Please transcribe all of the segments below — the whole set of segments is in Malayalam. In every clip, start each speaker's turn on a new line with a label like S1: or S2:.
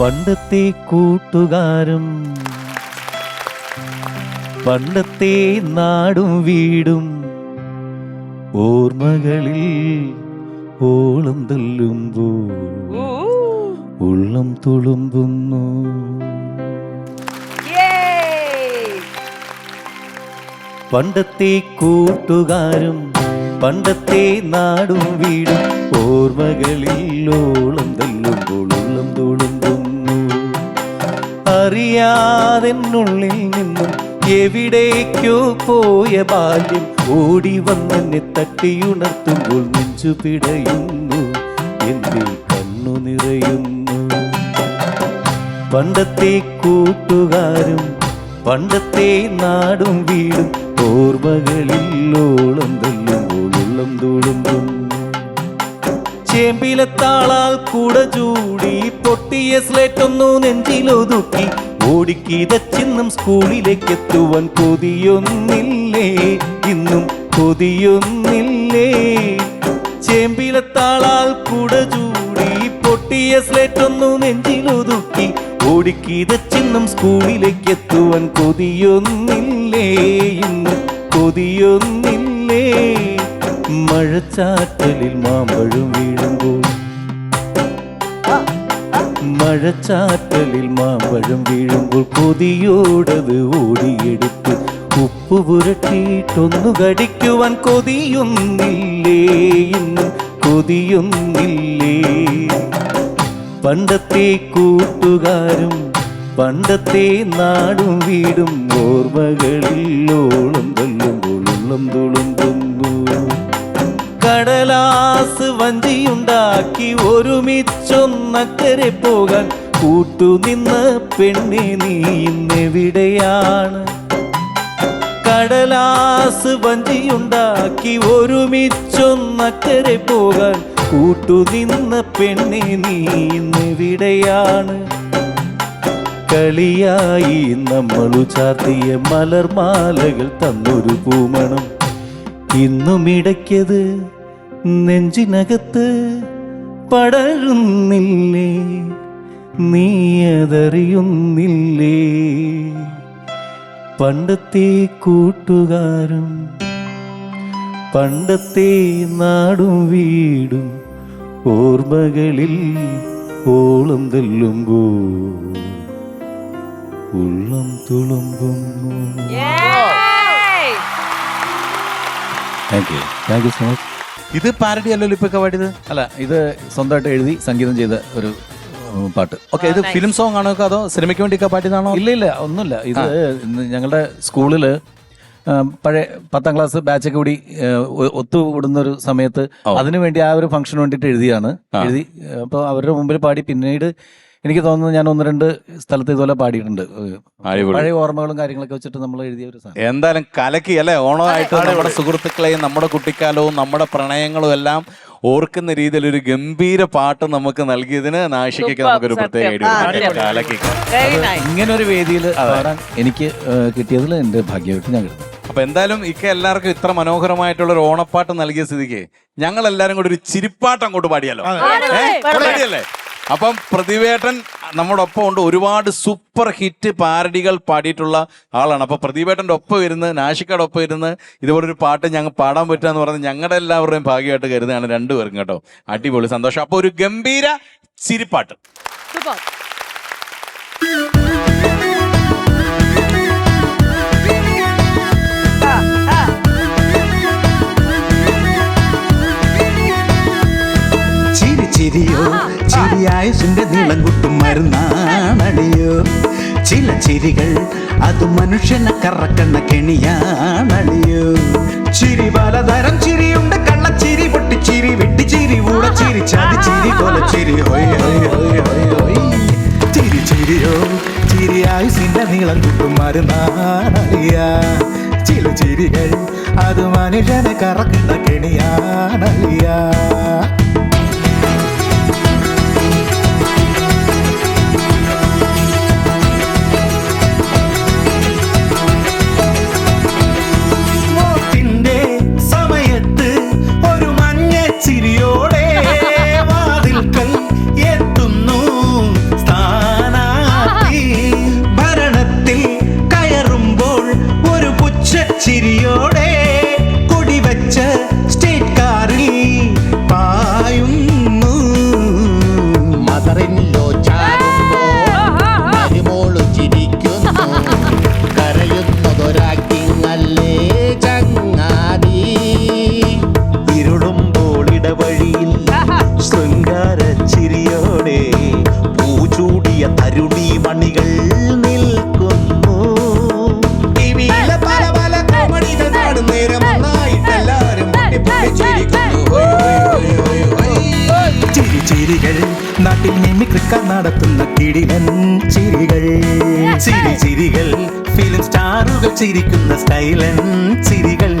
S1: പണ്ടത്തെ കൂട്ടുകാരും പണ്ടത്തെ നാടും വീടും ഓർമ്മകളിൽ ഓളം തല്ലുമ്പോൾ ഉള്ളം തുളുമ്പുന്നു. പണ്ടത്തെ കൂട്ടുകാരും പണ്ടത്തെ നാടും വീടും ഓർമ്മകളിൽ ഓളം അറിയാതെന്നുള്ളിൽ നിന്നും എവിടേക്കോ പോയ ബാല്യം ഓടി വന്നെന്നെ തട്ടിയുണർത്തുമ്പോൾ നെഞ്ചു പിടയുന്നു എന്നിൽ കണ്ണു നിറയുന്നു. പണ്ടത്തെ കൂട്ടുകാരും പണ്ടത്തെ നാടും വീടും ഓർമ്മകളിൽ ഓളം തല്ലുമ്പോൾ ഉള്ളം തുളുമ്പുന്നു. ചേമ്പിലത്താളാൽ കൂടെ ചൂടി പൊട്ടിയ സ്ലേറ്റ് ഒന്നു നെഞ്ചിലൊതുക്കി ഓടിക്കിതച്ചിന്നും സ്കൂളിലേക്ക് എത്തുവാൻ കൊതിയൊന്നില്ലേ? ഇന്നും കൊതിയൊന്നില്ലേ? ചേമ്പിലത്താളാൽ കൂടെ ചൂടി പൊട്ടിയ സ്ലേറ്റ് ഒന്നു നെഞ്ചിലൊതുക്കി ഓടിക്കിതച്ചിന്നും സ്കൂളിലേക്ക് എത്തുവാൻ കൊതിയൊന്നില്ലേ? ഇന്നും കൊതിയൊന്നില്ലേ? മഴച്ചാറ്റലിൽ മാമ്പഴം വീഴുമ്പോൾ. മഴച്ചാറ്റലിൽ മാമ്പഴം വീഴുമ്പോൾ കൊതിയോടത് ഓടിയെടുത്ത് ഉപ്പ് പുരട്ടിയിട്ടൊന്നു കടിക്കുവാൻ കൊതിയൊന്നില്ലേ ഇന്ന് കൊതിയൊന്നില്ലേ? പണ്ടത്തെ കൂട്ടുകാരും പണ്ടത്തെ നാടും വീടും ഓർമ്മകളിൽ ഓളം തല്ലുമ്പോൾ ഉള്ളം തുളുമ്പുന്നു. കടലാസ് വഞ്ചിയുണ്ടാക്കി ഒരുമിച്ചൊന്നക്കരെ പോകാൻ കൂട്ടുനിന്ന് പെണ്ണി നീന്നെവിടെയാണ് കടലാസ് വഞ്ചിയുണ്ടാക്കി ഒരുമിച്ചൊന്നക്കരെ പോകാൻ കൂട്ടുനിന്ന പെണ്ണി നീന്നെവിടെയാണ് കളിയായി നമ്മളു ചാർത്തിയ മലർമാലകൾ തന്നൊരു പൂമണം ഇന്നും ഇടയ്ക്കത് നെഞ്ചിനകത്ത് പടരുന്നില്ലേ? നീ അതറിയുന്നില്ലേ പണ്ടത്തെ കൂട്ടുകാരും പണ്ടത്തെ നാടും വീടും ഓർമ്മകളിൽ ഓളം തെല്ലുമ്പോ ഉള്ളം തുളുമ്പുന്നു. Thank you thank you so much
S2: ഇത് പാരഡി അല്ലല്ലോ ഇപ്പൊ ഒക്കെ പാടിയത്?
S3: അല്ല ഇത് സ്വന്തമായിട്ട് എഴുതി സംഗീതം ചെയ്ത ഒരു ഉം, പാട്ട്.
S2: ഓക്കെ ഇത് ഫിലിം സോങ് ആണോ അതോ സിനിമയ്ക്ക് വേണ്ടിയൊക്കെ പാട്ടിയതാണോ
S3: ഇല്ല ഇല്ല ഒന്നുമില്ല. ഇത് ഇന്ന് ഞങ്ങളുടെ സ്കൂളിൽ ആ, പഴയ പത്താം ക്ലാസ് ബാച്ചൊക്കെ കൂടി ഒത്തു കൂടുന്ന ഒത്തുകൂടുന്ന ഒരു സമയത്ത് അതിനു വേണ്ടി ആ ഒരു ഫംഗ്ഷന് വേണ്ടിയിട്ട് എഴുതിയാണ്. എഴുതി അപ്പോൾ അവരുടെ മുമ്പിൽ പാടി പിന്നീട് എനിക്ക് തോന്നുന്നു ഞാൻ ഒന്ന് രണ്ട് സ്ഥലത്ത് ഇതുപോലെ പാടിയിട്ടുണ്ട്. പഴയ ഓർമ്മകളും കാര്യങ്ങളൊക്കെ വെച്ചിട്ട് നമ്മൾ എഴുതിയ ഒരു സാധനം.
S2: എന്തായാലും കലക്കി അല്ലെ? ഓണമായിട്ട് നമ്മുടെ സുഹൃത്തുക്കളെയും നമ്മുടെ കുട്ടിക്കാലവും നമ്മുടെ പ്രണയങ്ങളും എല്ലാം ഓർക്കുന്ന രീതിയിൽ ഒരു ഗംഭീര പാട്ട് നമുക്ക് നൽകിയതിന് നാശിക്കൊക്കെ നമുക്കൊരു പ്രത്യേക
S3: ഇങ്ങനെ ഒരു വേദിയിൽ പാടാൻ എനിക്ക് കിട്ടിയതിൽ എന്റെ ഭാഗ്യമായിട്ട് ഞാൻ കരുതുന്നു.
S2: അപ്പൊ എന്തായാലും ഇക്ക എല്ലാവർക്കും ഇത്ര മനോഹരമായിട്ടുള്ള ഒരു ഓണപ്പാട്ട് നൽകിയ സ്ഥിതിക്ക് ഞങ്ങൾ എല്ലാരും കൂടി ഒരു ചിരിപ്പാട്ട് അങ്ങോട്ട് പാടിയാലോ? ഏ? അപ്പം പ്രതിവേട്ടൻ നമ്മുടെ ഒപ്പം ഉണ്ട്. ഒരുപാട് സൂപ്പർ ഹിറ്റ് പാരഡികൾ പാടിയിട്ടുള്ള ആളാണ്. അപ്പോൾ പ്രതിവേട്ടന്റെ ഒപ്പം ഇരുന്ന് നാശിക്കയുടെ ഒപ്പം ഇരുന്ന് ഇതുപോലൊരു പാട്ട് ഞങ്ങൾ പാടാൻ പറ്റുക എന്ന് പറഞ്ഞ് ഞങ്ങളുടെ എല്ലാവരുടെയും ഭാഗ്യമായിട്ട് കരുതുകയാണ് രണ്ടുപേർക്കും കേട്ടോ. അടിപൊളി സന്തോഷം. അപ്പോൾ ഒരു ഗംഭീര ചിരിപ്പാട്ട്.
S4: ചിരിയായുസിന്റെ നീളം കുട്ടും മരുന്നാണടിയോ? ചില ചിരികൾ അത് മനുഷ്യനെ കറക്കണ്ണ കെണിയാണടിയോ? ചിരി പലതരം ചിരിയുണ്ട്. വെട്ടിച്ചിരി ഊടച്ചിരി ചതിച്ചിരി ചിരി ഊട ചിരി ചാടി ചിരി ചിരി ചിരിയോ? ചിരിയായുസിന്റെ നീളം കുട്ടും മരുന്നാണിയ ചില ചിരികൾ അത് മനുഷ്യനെ കറക്കുന്ന കെണിയാണടിയ? chiriyo നടത്തുന്ന കിടിലൻ ചിരികൾ. ചിരി ചിരികൾ ഫിലിം സ്റ്റാറുകൾ ചിരിക്കുന്ന സ്റ്റൈലൻ ചിരികൾ.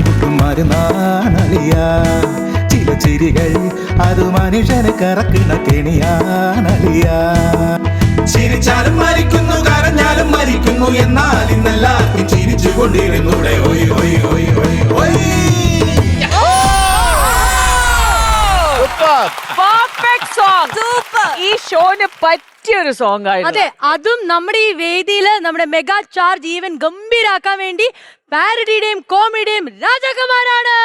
S4: സിംഹ നാണലിയ. ചില ചിരികൾ അത് മനുഷ്യനെ കറക്കുന്ന കെണിയാണലിയ. ചിരിച്ചാലും മരിക്കുന്നു കരഞ്ഞാലും മരിക്കുന്നു എന്നാൽ ഇന്നെല്ലാവർക്കും ചിരിച്ചു കൊണ്ടിരുന്നൂടെ ഒയ് ഒയ് ഒയ് ഒയ് ഒയ്.
S5: പെർഫെക്റ്റ് സോങ് സൂപ്പർ ഈ ഷോന് പറ്റിയൊരു സോങ് ആയിരുന്നു.
S6: അതെ അതും നമ്മുടെ ഈ വേദിയിൽ നമ്മുടെ മെഗാ ചാർജ് ഈവൻ ഗംഭീരാക്കാൻ വേണ്ടി പാരഡിയുടെയും കോമഡിയുടെയും രാജകുമാരാണ്.